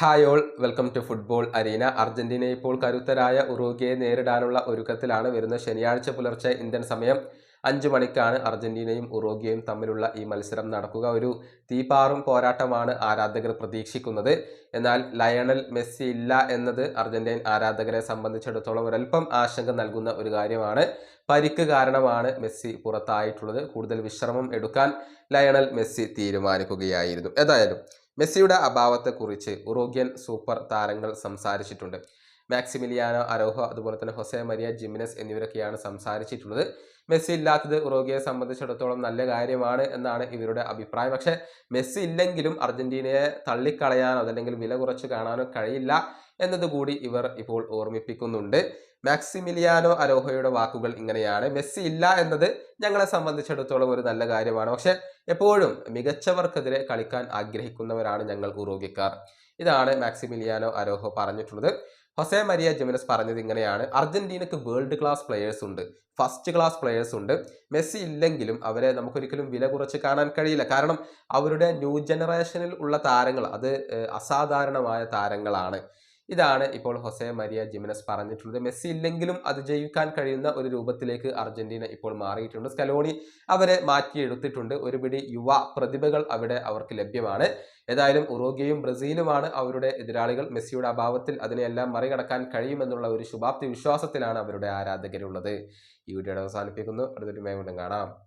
Hi all welcome to football arena. Argentina ഇപ്പോൾ കരുത്തരായ ഉറുഗ്വയെ നേരിടാനുള്ള ഒരുക്കത്തിലാണ് വരുന്ന ശനിയാഴ്ച പുലർച്ചെ ഇന്ത്യൻ സമയം അഞ്ച് മണിക്കാണ് അർജന്റീനയും ഉറോഗ്യയും തമ്മിലുള്ള ഈ മത്സരം നടക്കുക. ഒരു തീപാറും പോരാട്ടമാണ് ആരാധകർ പ്രതീക്ഷിക്കുന്നത്. എന്നാൽ ലയണൽ മെസ്സി ഇല്ല എന്നത് അർജന്റീൻ ആരാധകരെ സംബന്ധിച്ചിടത്തോളം ഒരല്പം ആശങ്ക നൽകുന്ന ഒരു കാര്യമാണ്. പരിക്ക് കാരണമാണ് മെസ്സി പുറത്തായിട്ടുള്ളത്. കൂടുതൽ വിശ്രമം എടുക്കാൻ ലയണൽ മെസ്സി തീരുമാനിക്കുകയായിരുന്നു. ഏതായാലും മെസ്സിയുടെ അഭാവത്തെക്കുറിച്ച് ഉറോഗ്യൻ സൂപ്പർ താരങ്ങൾ സംസാരിച്ചിട്ടുണ്ട്. മാക്സിമിലിയാനോ അരോഹോ അതുപോലെ തന്നെ ഹൊസെ മരിയ ജിമിനസ് എന്നിവരൊക്കെയാണ് സംസാരിച്ചിട്ടുള്ളത്. മെസ്സി ഇല്ലാത്തത് ഉറോഗിയെ സംബന്ധിച്ചിടത്തോളം നല്ല കാര്യമാണ് എന്നാണ് ഇവരുടെ അഭിപ്രായം. പക്ഷേ മെസ്സി ഇല്ലെങ്കിലും അർജന്റീനയെ തള്ളിക്കളയാനോ അതല്ലെങ്കിൽ വില കുറച്ച് കാണാനോ കഴിയില്ല. എന്നതുകൂടി ഇവർ ഇപ്പോൾ ഓർമ്മിപ്പിക്കുന്നുണ്ട്. മാക്സിമിലിയാനോ അരോഹയുടെ വാക്കുകൾ ഇങ്ങനെയാണ്. മെസ്സി ഇല്ല എന്നത് ഞങ്ങളെ സംബന്ധിച്ചിടത്തോളം ഒരു നല്ല കാര്യമാണ്. പക്ഷെ എപ്പോഴും മികച്ചവർക്കെതിരെ കളിക്കാൻ ആഗ്രഹിക്കുന്നവരാണ് ഞങ്ങൾ ഉറോഗിക്കാർ ഇതാണ് മാക്സിമിലിയാനോ അരോഹോ പറഞ്ഞിട്ടുള്ളത്. ഹൊസെ മരിയ ജെമിനസ് പറഞ്ഞത് ഇങ്ങനെയാണ്. അർജന്റീനക്ക് വേൾഡ് ക്ലാസ് പ്ലെയേഴ്സ് ഉണ്ട്. ഫസ്റ്റ് ക്ലാസ് പ്ലെയേഴ്സ് ഉണ്ട്. മെസ്സി ഇല്ലെങ്കിലും അവരെ നമുക്കൊരിക്കലും വില കുറച്ച് കാണാൻ കഴിയില്ല. കാരണം അവരുടെ ന്യൂ ജനറേഷനിൽ ഉള്ള താരങ്ങൾ അത് അസാധാരണമായ താരങ്ങളാണ്. ഇതാണ് ഇപ്പോൾ ഹൊസെ മരിയ ജിമിനസ് പറഞ്ഞിട്ടുള്ളത്. മെസ്സി ഇല്ലെങ്കിലും അത് ജയിക്കാൻ കഴിയുന്ന ഒരു രൂപത്തിലേക്ക് അർജന്റീന ഇപ്പോൾ മാറിയിട്ടുണ്ട്. സ്കലോണി അവരെ മാറ്റിയെടുത്തിട്ടുണ്ട്. ഒരുപിടി യുവ പ്രതിഭകൾ അവിടെ അവർക്ക് ലഭ്യമാണ്. ഏതായാലും ഉറോഗ്യയും ബ്രസീലുമാണ് അവരുടെ എതിരാളികൾ. മെസ്സിയുടെ അഭാവത്തിൽ അതിനെയെല്ലാം മറികടക്കാൻ കഴിയുമെന്നുള്ള ഒരു ശുഭാപ്തി വിശ്വാസത്തിലാണ് അവരുടെ ആരാധകരുള്ളത്. ഈ വീഡിയോയുടെ അവസാനിപ്പിക്കുന്നു. അടുത്തൊരു മേഖല കാണാം.